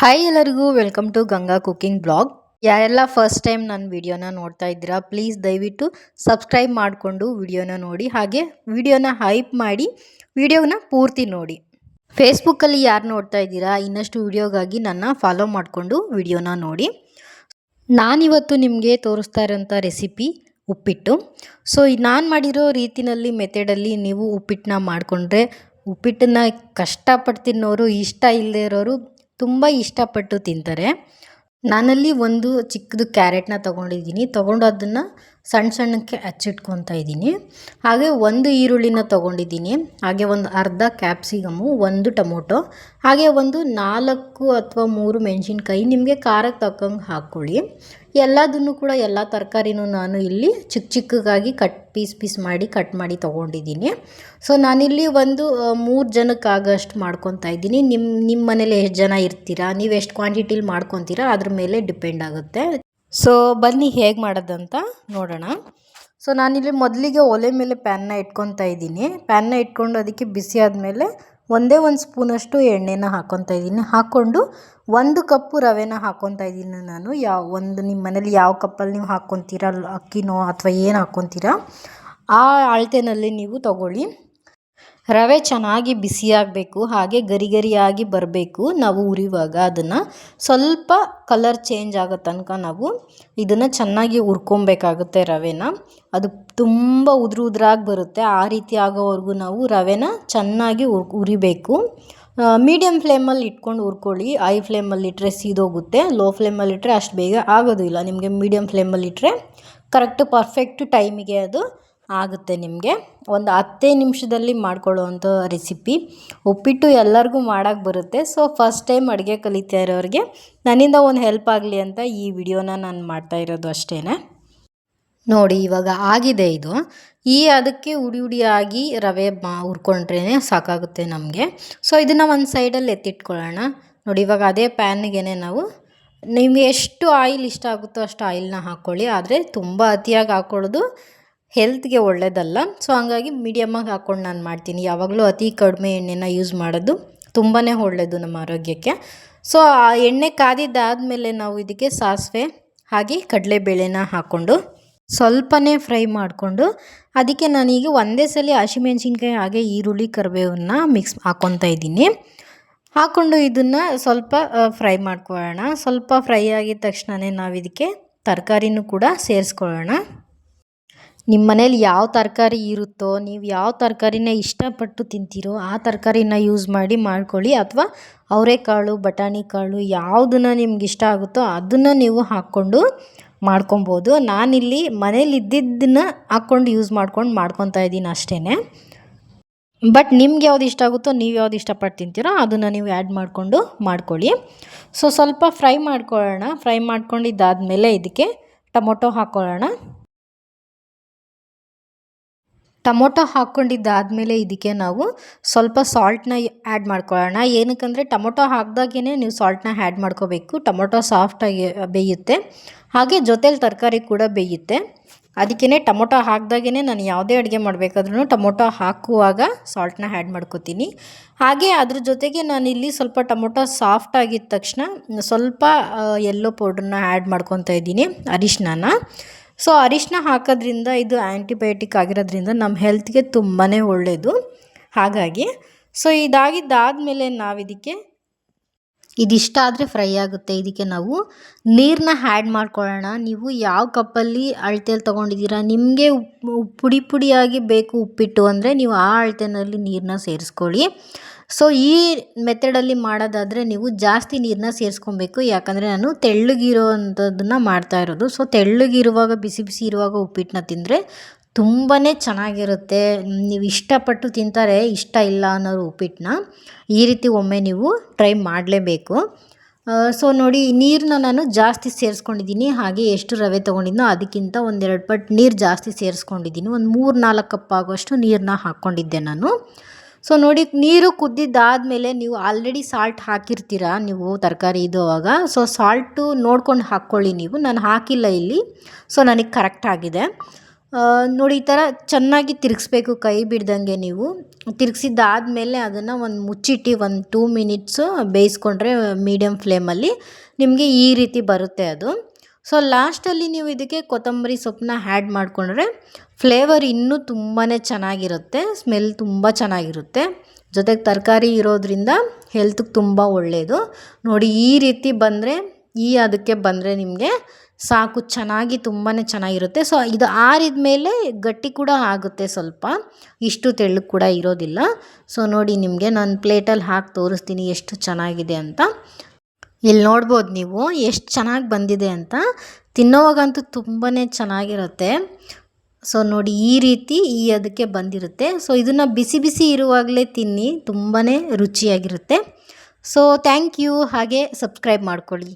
Hi ಎಲ್ಲರಿಗೂ welcome to Ganga cooking blog ಯಾರೆಲ್ಲ first time ನನ್ನ ವಿಡಿಯೋನ ನೋಡ್ತಾ ಇದ್ದೀರಾ ಪ್ಲೀಸ್ ದಯವಿಟ್ಟು ಸಬ್ಸ್ಕ್ರೈಬ್ ಮಾಡಿಕೊಂಡು ವಿಡಿಯೋನ ನೋಡಿ, ಹಾಗೆ ವಿಡಿಯೋನ ಹೈಪ್ ಮಾಡಿ ವಿಡಿಯೋನ ಪೂರ್ತಿ ನೋಡಿ. ಫೇಸ್ಬುಕ್ಕಲ್ಲಿ ಯಾರು ನೋಡ್ತಾ ಇದ್ದೀರಾ, ಇನ್ನಷ್ಟು ವಿಡಿಯೋಗಾಗಿ ನನ್ನ ಫಾಲೋ ಮಾಡಿಕೊಂಡು ವಿಡಿಯೋನ ನೋಡಿ. ನಾನಿವತ್ತು ನಿಮಗೆ ತೋರಿಸ್ತಾ ಇರೋಂಥ ರೆಸಿಪಿ ಉಪ್ಪಿಟ್ಟು. ಸೊ ನಾನು ಮಾಡಿರೋ ರೀತಿನಲ್ಲಿ ಮೆಥಡಲ್ಲಿ ನೀವು ಉಪ್ಪಿಟ್ಟನ್ನ ಮಾಡಿಕೊಂಡ್ರೆ, ಉಪ್ಪಿಟ್ಟನ್ನ ಕಷ್ಟಪಟ್ಟು ತಿನ್ನೋರು, ಇಷ್ಟ ಇಲ್ಲದೆ ಇರೋರು ತುಂಬ ಇಷ್ಟಪಟ್ಟು ತಿಂತಾರೆ. ನಾನಲ್ಲಿ ಒಂದು ಚಿಕ್ಕದು ಕ್ಯಾರೆಟ್ನ ತೊಗೊಂಡಿದ್ದೀನಿ. ತೊಗೊಂಡು ಅದನ್ನು ಸಣ್ಣ ಸಣ್ಣಕ್ಕೆ ಹಚ್ಚಿಟ್ಕೊತಾ ಇದ್ದೀನಿ. ಹಾಗೆ ಒಂದು ಈರುಳ್ಳಿನ ತೊಗೊಂಡಿದ್ದೀನಿ. ಹಾಗೆ ಒಂದು ಅರ್ಧ ಕ್ಯಾಪ್ಸಿಕಮು, ಒಂದು ಟೊಮೊಟೊ, ಹಾಗೆ ಒಂದು ನಾಲ್ಕು ಅಥವಾ ಮೂರು ಮೆಣಸಿನ್ಕಾಯಿ ನಿಮಗೆ ಖಾರಕ್ಕೆ ತಕ್ಕಂಗೆ ಹಾಕ್ಕೊಳ್ಳಿ. ಎಲ್ಲದನ್ನು ಕೂಡ ಎಲ್ಲ ತರಕಾರಿನೂ ನಾನು ಇಲ್ಲಿ ಚಿಕ್ಕ ಚಿಕ್ಕಗಾಗಿ ಕಟ್, ಪೀಸ್ ಪೀಸ್ ಮಾಡಿ ಕಟ್ ಮಾಡಿ ತೊಗೊಂಡಿದ್ದೀನಿ. ಸೊ ನಾನಿಲ್ಲಿ ಒಂದು ಮೂರು ಜನಕ್ಕಾಗಷ್ಟು ಮಾಡ್ಕೊತಾ ಇದ್ದೀನಿ. ನಿಮ್ಮ ನಿಮ್ಮ ಮನೇಲಿ ಎಷ್ಟು ಜನ ಇರ್ತೀರಾ? ನೀವು ಎಷ್ಟು ಕ್ವಾಂಟಿಟಿಲಿ ಮಾಡ್ಕೊತೀರಾ? ಅದ್ರ ಮೇಲೆ ಡಿಪೆಂಡ್ ಆಗುತ್ತೆ. ಸೊ ಬನ್ನಿ ಹೇಗೆ ಮಾಡೋದಂತ ನೋಡೋಣ. ಸೊ ನಾನಿಲ್ಲಿ ಮೊದಲಿಗೆ ಒಲೆ ಮೇಲೆ ಪ್ಯಾನ್ನ ಇಟ್ಕೊತಾ ಇದ್ದೀನಿ. ಪ್ಯಾನ್ನ ಇಟ್ಕೊಂಡು ಅದಕ್ಕೆ ಬಿಸಿ ಆದಮೇಲೆ ಒಂದೇ ಒಂದು ಸ್ಪೂನಷ್ಟು ಎಣ್ಣೆನ ಹಾಕ್ಕೊತಾ ಇದ್ದೀನಿ. ಹಾಕ್ಕೊಂಡು ಒಂದು ಕಪ್ಪು ರವೆನ ಹಾಕ್ಕೊತಾ ಇದ್ದೀನಿ ನಾನು. ಯಾವ, ಒಂದು ನಿಮ್ಮ ಮನೇಲಿ ಯಾವ ಕಪ್ಪಲ್ಲಿ ನೀವು ಹಾಕ್ಕೊತೀರ ಅಕ್ಕಿನೋ ಅಥವಾ ಏನು ಹಾಕ್ಕೊತೀರ ಆ ಅಳತೆನಲ್ಲಿ ನೀವು ತಗೊಳ್ಳಿ. ರವೆ ಚೆನ್ನಾಗಿ ಬಿಸಿಯಾಗಬೇಕು, ಹಾಗೆ ಗರಿ ಗರಿಯಾಗಿ ಬರಬೇಕು. ನಾವು ಉರಿವಾಗ ಅದನ್ನು ಸ್ವಲ್ಪ ಕಲರ್ ಚೇಂಜ್ ಆಗೋ ತನಕ ನಾವು ಇದನ್ನು ಚೆನ್ನಾಗಿ ಉರ್ಕೊಬೇಕಾಗುತ್ತೆ ರವೆನ. ಅದು ತುಂಬ ಉದುರು ಉದುರಾಗಿ ಬರುತ್ತೆ. ಆ ರೀತಿ ಆಗೋವರೆಗೂ ನಾವು ರವೆನ ಚೆನ್ನಾಗಿ ಉರ್ ಉರಿಬೇಕು. ಮೀಡಿಯಮ್ ಫ್ಲೇಮಲ್ಲಿ ಇಟ್ಕೊಂಡು ಉರ್ಕೊಳ್ಳಿ ಐ ಫ್ಲೇಮಲ್ಲಿ ಇಟ್ಟರೆ ಸೀದೋಗುತ್ತೆ. ಲೋ ಫ್ಲೇಮಲ್ಲಿ ಇಟ್ಟರೆ ಅಷ್ಟು ಬೇಗ ಆಗೋದಿಲ್ಲ. ನಿಮಗೆ ಮೀಡಿಯಮ್ ಫ್ಲೇಮಲ್ಲಿ ಇಟ್ಟರೆ ಕರೆಕ್ಟ್ ಪರ್ಫೆಕ್ಟ್ ಟೈಮಿಗೆ ಅದು ಆಗುತ್ತೆ ನಿಮಗೆ. ಒಂದು ಹತ್ತೇ ನಿಮಿಷದಲ್ಲಿ ಮಾಡ್ಕೊಳ್ಳೋವಂಥ ರೆಸಿಪಿ ಉಪ್ಪಿಟ್ಟು ಎಲ್ಲರಿಗೂ ಮಾಡೋಕ್ಕೆ ಬರುತ್ತೆ. ಸೊ ಫಸ್ಟ್ ಟೈಮ್ ಅಡುಗೆ ಕಲಿತಾ ಇರೋರಿಗೆ ನನ್ನಿಂದ ಒಂದು ಹೆಲ್ಪ್ ಆಗಲಿ ಅಂತ ಈ ವಿಡಿಯೋನ ನಾನು ಮಾಡ್ತಾ ಇರೋದು ಅಷ್ಟೇ ನೋಡಿ, ಇವಾಗ ಆಗಿದೆ ಇದು. ಈ ಅದಕ್ಕೆ ಉಡಿ ಉಡಿಯಾಗಿ ರವೆ ಮಾ ಹುರ್ಕೊಂಡ್ರೇ ಸಾಕಾಗುತ್ತೆ ನಮಗೆ. ಸೊ ಇದನ್ನು ಒಂದು ಸೈಡಲ್ಲಿ ಎತ್ತಿಟ್ಕೊಳ್ಳೋಣ. ನೋಡಿ, ಇವಾಗ ಅದೇ ಪ್ಯಾನ್ಗೇನೆ ನಾವು ನಿಮಗೆ ಎಷ್ಟು ಆಯಿಲ್ ಇಷ್ಟ ಆಗುತ್ತೋ ಅಷ್ಟು ಆಯಿಲ್ನ ಹಾಕ್ಕೊಳ್ಳಿ ಆದರೆ ತುಂಬ ಅತಿಯಾಗಿ ಹಾಕ್ಕೊಳ್ಳೋದು ಹೆಲ್ತ್ಗೆ ಒಳ್ಳೇದಲ್ಲ. ಸೊ ಹಂಗಾಗಿ ಮೀಡಿಯಮ್ಮಾಗಿ ಹಾಕ್ಕೊಂಡು ನಾನು ಮಾಡ್ತೀನಿ. ಯಾವಾಗಲೂ ಅತಿ ಕಡಿಮೆ ಎಣ್ಣೆನ ಯೂಸ್ ಮಾಡೋದು ತುಂಬಾ ಒಳ್ಳೆಯದು ನಮ್ಮ ಆರೋಗ್ಯಕ್ಕೆ. ಸೊ ಆ ಎಣ್ಣೆ ಕಾದಿದ್ದಾದಮೇಲೆ ನಾವು ಇದಕ್ಕೆ ಸಾಸಿವೆ ಹಾಗೆ ಕಡಲೆಬೇಳೆನ ಹಾಕ್ಕೊಂಡು ಸ್ವಲ್ಪನೇ ಫ್ರೈ ಮಾಡಿಕೊಂಡು ಅದಕ್ಕೆ ನಾನೀಗ ಒಂದೇ ಸಲ ಹಸಿಮೆಣ್ಸಿನ್ಕಾಯಿ ಹಾಗೆ ಈರುಳ್ಳಿ ಕರಿಬೇವನ್ನ ಮಿಕ್ಸ್ ಹಾಕ್ಕೊತಾ ಇದ್ದೀನಿ. ಹಾಕ್ಕೊಂಡು ಇದನ್ನು ಸ್ವಲ್ಪ ಫ್ರೈ ಮಾಡ್ಕೊಳ್ಳೋಣ. ಸ್ವಲ್ಪ ಫ್ರೈ ಆಗಿದ ತಕ್ಷಣವೇ ನಾವು ಇದಕ್ಕೆ ತರಕಾರಿನೂ ಕೂಡ ಸೇರಿಸ್ಕೊಳ್ಳೋಣ. ನಿಮ್ಮ ಮನೇಲಿ ಯಾವ ತರಕಾರಿ ಇರುತ್ತೋ, ನೀವು ಯಾವ ತರಕಾರಿನ ಇಷ್ಟಪಟ್ಟು ತಿಂತೀರೋ, ಆ ತರಕಾರಿನ ಯೂಸ್ ಮಾಡಿ ಮಾಡ್ಕೊಳ್ಳಿ. ಅಥವಾ ಅವರೆಕಾಳು ಬಟಾಣಿ ಕಾಳು ಯಾವುದನ್ನು ನಿಮ್ಗೆ ಇಷ್ಟ ಆಗುತ್ತೋ ಅದನ್ನು ನೀವು ಹಾಕ್ಕೊಂಡು ಮಾಡ್ಕೊಬೋದು. ನಾನಿಲ್ಲಿ ಮನೇಲಿ ಇದ್ದಿದ್ದನ್ನ ಹಾಕ್ಕೊಂಡು ಯೂಸ್ ಮಾಡ್ಕೊಂಡು ಮಾಡ್ಕೊತಾ ಇದ್ದೀನಿ ಅಷ್ಟೇ ಬಟ್ ನಿಮ್ಗೆ ಯಾವ್ದು ಇಷ್ಟ ಆಗುತ್ತೋ, ನೀವು ಯಾವ್ದು ಇಷ್ಟಪಟ್ಟು ತಿಂತೀರೋ ಅದನ್ನು ನೀವು ಆ್ಯಡ್ ಮಾಡಿಕೊಂಡು ಮಾಡ್ಕೊಳ್ಳಿ. ಸೊ ಸ್ವಲ್ಪ ಫ್ರೈ ಮಾಡ್ಕೊಳ್ಳೋಣ. ಫ್ರೈ ಮಾಡ್ಕೊಂಡಿದ್ದಾದಮೇಲೆ ಇದಕ್ಕೆ ಟೊಮೊಟೊ ಹಾಕ್ಕೊಳ್ಳೋಣ. ಟೊಮೊಟೊ ಹಾಕ್ಕೊಂಡಿದ್ದಾದಮೇಲೆ ಇದಕ್ಕೆ ನಾವು ಸ್ವಲ್ಪ ಸಾಲ್ಟನ್ನ ಆ್ಯಡ್ ಮಾಡ್ಕೊಳ್ಳೋಣ. ಏನಕ್ಕಂದರೆ ಟೊಮೊಟೊ ಹಾಕ್ದಾಗೇ ನೀವು ಸಾಲ್ಟನ್ನ ಆ್ಯಡ್ ಮಾಡ್ಕೋಬೇಕು. ಟೊಮೊಟೊ ಸಾಫ್ಟಾಗಿ ಬೇಯುತ್ತೆ. ಹಾಗೆ ಜೊತೇಲಿ ತರಕಾರಿ ಕೂಡ ಬೇಯುತ್ತೆ. ಅದಕ್ಕೇ ಟೊಮೊಟೊ ಹಾಕ್ದಾಗೇ ನಾನು ಯಾವುದೇ ಅಡುಗೆ ಮಾಡಬೇಕಾದ್ರೂ ಟೊಮೊಟೊ ಹಾಕುವಾಗ ಸಾಲ್ಟನ್ನ ಆ್ಯಡ್ ಮಾಡ್ಕೋತೀನಿ. ಹಾಗೆ ಅದ್ರ ಜೊತೆಗೆ ನಾನಿಲ್ಲಿ ಸ್ವಲ್ಪ ಟೊಮೊಟೊ ಸಾಫ್ಟ್ ಆಗಿದ ತಕ್ಷಣ ಸ್ವಲ್ಪ ಎಲ್ಲೋ ಪೌಡ್ರನ್ನ ಆ್ಯಡ್ ಮಾಡ್ಕೊತಾ ಇದ್ದೀನಿ ಅರಿಶಿನ ಸೊ ಅರಿಶಿನ ಹಾಕೋದ್ರಿಂದ ಇದು ಆ್ಯಂಟಿಬಯೋಟಿಕ್ ಆಗಿರೋದ್ರಿಂದ ನಮ್ಮ ಹೆಲ್ತ್ಗೆ ತುಂಬಾ ಒಳ್ಳೆಯದು ಹಾಗಾಗಿ ಸೊ ಇದಾಗಿದ್ದಾದಮೇಲೆ ನಾವು ಇದಕ್ಕೆ ಇದಿಷ್ಟ ಆದರೆ ಫ್ರೈ ಆಗುತ್ತೆ. ಇದಕ್ಕೆ ನಾವು ನೀರನ್ನ ಹ್ಯಾಡ್ ಮಾಡ್ಕೊಳ್ಳೋಣ. ನೀವು ಯಾವ ಕಪ್ಪಲ್ಲಿ ಅಳತೆಯಲ್ಲಿ ತೊಗೊಂಡಿದ್ದೀರಾ? ನಿಮಗೆ ಪುಡಿ ಪುಡಿಯಾಗಿ ಬೇಕು ಉಪ್ಪಿಟ್ಟು ಅಂದರೆ ನೀವು ಆ ಅಳತೆಯಲ್ಲಿ ನೀರನ್ನ ಸೇರಿಸ್ಕೊಳ್ಳಿ. ಸೊ ಈ ಮೆಥಡಲ್ಲಿ ಮಾಡೋದಾದರೆ ನೀವು ಜಾಸ್ತಿ ನೀರನ್ನ ಸೇರಿಸ್ಕೊಬೇಕು. ಯಾಕಂದರೆ ನಾನು ತೆಳ್ಳಗಿರೋ ಅಂಥದ್ದನ್ನು ಮಾಡ್ತಾ ಇರೋದು. ಸೊ ತೆಳ್ಳಗಿರುವಾಗ, ಬಿಸಿ ಬಿಸಿ ಇರುವಾಗ ಉಪ್ಪಿಟ್ಟನ್ನ ತಿಂದರೆ ತುಂಬಾ ಚೆನ್ನಾಗಿರುತ್ತೆ. ನೀವು ಇಷ್ಟಪಟ್ಟು ತಿಂತಾರೆ, ಇಷ್ಟ ಇಲ್ಲ ಅನ್ನೋರು ಉಪ್ಪಿಟ್ಟನ್ನ ಈ ರೀತಿ ಒಮ್ಮೆ ನೀವು ಟ್ರೈ ಮಾಡಲೇಬೇಕು. ಸೊ ನೋಡಿ ನೀರನ್ನ ನಾನು ಜಾಸ್ತಿ ಸೇರಿಸ್ಕೊಂಡಿದ್ದೀನಿ. ಹಾಗೆ ಎಷ್ಟು ರವೆ ತೊಗೊಂಡಿದ್ನೋ ಅದಕ್ಕಿಂತ ಒಂದೆರಡು ಪಟ್ಟು ನೀರು ಜಾಸ್ತಿ ಸೇರಿಸ್ಕೊಂಡಿದ್ದೀನಿ. ಒಂದು ಮೂರು ನಾಲ್ಕು ಕಪ್ ಆಗುವಷ್ಟು ನೀರನ್ನ ಹಾಕ್ಕೊಂಡಿದ್ದೆ ನಾನು. ಸೊ ನೋಡಿ, ನೀರು ಕುದ್ದಿದ್ದಾದಮೇಲೆ ನೀವು ಆಲ್ರೆಡಿ ಸಾಲ್ಟ್ ಹಾಕಿರ್ತೀರ? ನೀವು ತರಕಾರಿ ಇದುವಾಗ ಸೊ ಸಾಲ್ಟು ನೋಡ್ಕೊಂಡು ಹಾಕ್ಕೊಳ್ಳಿ ನೀವು. ನಾನು ಹಾಕಿಲ್ಲ ಇಲ್ಲಿ. ಸೊ ನನಗೆ ಕರೆಕ್ಟ್ ಆಗಿದೆ. ನೋಡಿ, ಈ ಥರ ಚೆನ್ನಾಗಿ ತಿರುಗಿಸ್ಬೇಕು ಕೈ ಬಿಡ್ದಂಗೆ ನೀವು. ತಿರುಗಿಸಿದ್ದಾದಮೇಲೆ ಅದನ್ನು ಒಂದು ಮುಚ್ಚಿಟ್ಟು ಒಂದು ಟೂ ಮಿನಿಟ್ಸು ಬೇಯಿಸ್ಕೊಂಡ್ರೆ ಮೀಡಿಯಮ್ ಫ್ಲೇಮಲ್ಲಿ ನಿಮಗೆ ಈ ರೀತಿ ಬರುತ್ತೆ ಅದು. ಸೊ ಲಾಸ್ಟಲ್ಲಿ ನೀವು ಇದಕ್ಕೆ ಕೊತ್ತಂಬರಿ ಸೊಪ್ಪನ್ನ ಆ್ಯಡ್ ಮಾಡಿಕೊಂಡ್ರೆ ಫ್ಲೇವರ್ ಇನ್ನೂ ತುಂಬಾ ಚೆನ್ನಾಗಿರುತ್ತೆ ಸ್ಮೆಲ್ ತುಂಬ ಚೆನ್ನಾಗಿರುತ್ತೆ. ಜೊತೆಗೆ ತರಕಾರಿ ಇರೋದ್ರಿಂದ ಹೆಲ್ತ್ಗೆ ತುಂಬ ಒಳ್ಳೆಯದು ನೋಡಿ, ಈ ರೀತಿ ಬಂದರೆ, ಈ ಅದಕ್ಕೆ ಬಂದರೆ ನಿಮಗೆ ಸಾಕು ಚೆನ್ನಾಗಿ ತುಂಬಾ ಚೆನ್ನಾಗಿರುತ್ತೆ. ಸೊ ಇದು ಆರಿದ ಮೇಲೆ ಗಟ್ಟಿ ಕೂಡ ಆಗುತ್ತೆ ಸ್ವಲ್ಪ. ಇಷ್ಟು ತೆಳ್ಳಗೆ ಕೂಡ ಇರೋದಿಲ್ಲ. ಸೊ ನೋಡಿ ನಿಮಗೆ ನಾನು ಪ್ಲೇಟಲ್ಲಿ ಹಾಕಿ ತೋರಿಸ್ತೀನಿ ಎಷ್ಟು ಚೆನ್ನಾಗಿದೆ ಅಂತ. ಇಲ್ಲಿ ನೋಡ್ಬೋದು ನೀವು ಎಷ್ಟು ಚೆನ್ನಾಗಿ ಬಂದಿದೆ ಅಂತ. ತಿನ್ನೋವಾಗಂತೂ ತುಂಬಾ ಚೆನ್ನಾಗಿರುತ್ತೆ. ಸೊ ನೋಡಿ ಈ ರೀತಿ ಈ ಅದಕ್ಕೆ ಬಂದಿರುತ್ತೆ. ಸೊ ಇದನ್ನು ಬಿಸಿ ಬಿಸಿ ಇರುವಾಗಲೇ ತಿನ್ನಿ. ತುಂಬಾ ರುಚಿಯಾಗಿರುತ್ತೆ. ಸೊ ಥ್ಯಾಂಕ್ ಯು ಹಾಗೆ ಸಬ್ಸ್ಕ್ರೈಬ್ ಮಾಡ್ಕೊಳ್ಳಿ.